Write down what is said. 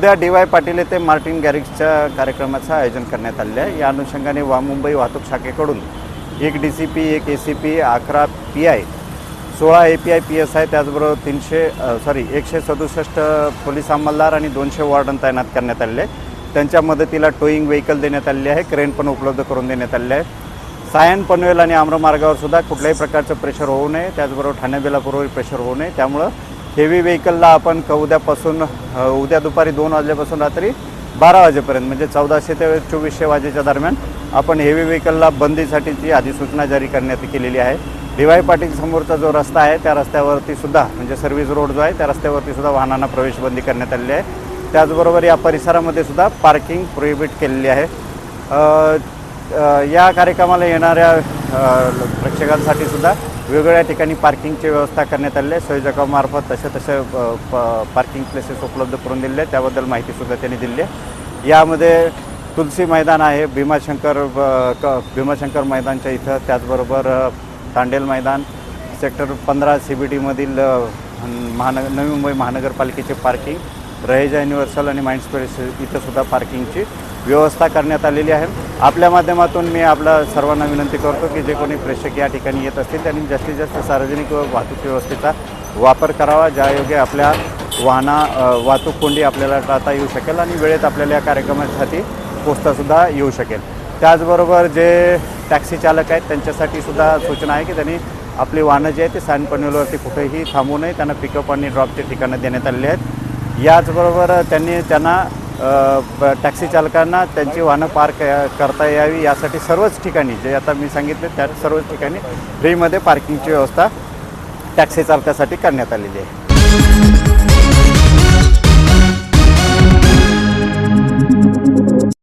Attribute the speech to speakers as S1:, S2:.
S1: उद्या D Y Patil येथे Martin गॅरेजच्या कार्यक्रमाचं आयोजन करण्यात आलेलं आहे. या अनुषंगाने वा मुंबई वाहतूक शाखेकडून एक डी सी पी एक ए सी पी अकरा पी आय सोळा A P I P S I त्याचबरोबर तीनशे सॉरी एकशे सदुसष्ट पोलीस अंमलदार आणि दोनशे वॉर्डन तैनात करण्यात आलेले आहे त्यांच्या मदतीला टोईंग व्हेकल देण्यात आलेली आहे क्रेन पण उपलब्ध करून देण्यात आलेले आहे. सायन पनवेल आणि आम्रमार्गावर सुद्धा कुठल्याही प्रकारचं प्रेशर होऊ नये. त्याचबरोबर ठाणे बेलापूरवर प्रेशर होऊ नये. त्यामुळं हेवी व्हेकलला आपण क उद्यापासून उद्या दुपारी दोन वाजल्यापासून रात्री बारा वाजेपर्यंत म्हणजे चौदाशे ते चोवीसशे वाजेच्या दरम्यान आपण हेवी व्हेकलला बंदीसाठीची अधिसूचना जारी करण्यात केलेली आहे. डी वाय पाटील समोरचा जो रस्ता आहे त्या रस्त्यावरती सुद्धा म्हणजे सर्व्हिस रोड जो आहे त्या रस्त्यावरती सुद्धा वाहनांना प्रवेशबंदी करण्यात आलेली आहे. त्याचबरोबर या परिसरामध्ये सुद्धा पार्किंग प्रोहिबिट केलेली आहे. या कार्यक्रमाला येणाऱ्या प्रेक्षकांसाठी सुद्धा वेगवेगळ्या ठिकाणी पार्किंगची व्यवस्था करण्यात आलेली आहे. संयोजकामार्फत तसे तसे प- पार्किंग प्लेसेस उपलब्ध करून दिलेले त्याबद्दल माहितीसुद्धा त्यांनी दिली आहे. यामध्ये तुलसी मैदान आहे भीमाशंकर क भीमाशंकर मैदानच्या इथं. त्याचबरोबर तांडेल मैदान सेक्टर पंधरा सी बी टीमधील महानगर नवी मुंबई महानगरपालिकेचे पार्किंग रहेजा युनिव्हर्सल आणि माइंड स्पेस इथंसुद्धा पार्किंगची व्यवस्था करण्यात आलेली आहे. आपल्या माध्यमातून मी आपल्या सर्वांना विनंती करतो की जे कोणी प्रेक्षक या ठिकाणी येत असतील त्यांनी जास्तीत जास्त सार्वजनिक वाहतूक व्यवस्थेचा वापर करावा ज्यायोगे आपल्या वाहना वाहतूक कोंडी आपल्याला टाळता येऊ शकेल आणि वेळेत आपल्याला या कार्यक्रमासाठी पोचतासुद्धा येऊ शकेल. त्याचबरोबर जे टॅक्सी चालक आहेत त्यांच्यासाठी सुद्धा सूचना आहे की त्यांनी आपली वाहनं जी आहेत ते सॅन पनवेलवरती कुठेही थांबू नये. त्यांना पिकअप आणि ड्रॉपचे ठिकाणं देण्यात आलेली आहेत. याचबरोबर त्यांनी त्यांना टॅक्सी चालकांना त्यांची वाहनं पार्क करता यावी यासाठी सर्वच ठिकाणी जे आता मी सांगितले त्या सर्वच ठिकाणी फ्रीमध्ये पार्किंगची व्यवस्था टॅक्सी चालकासाठी करण्यात आलेली आहे.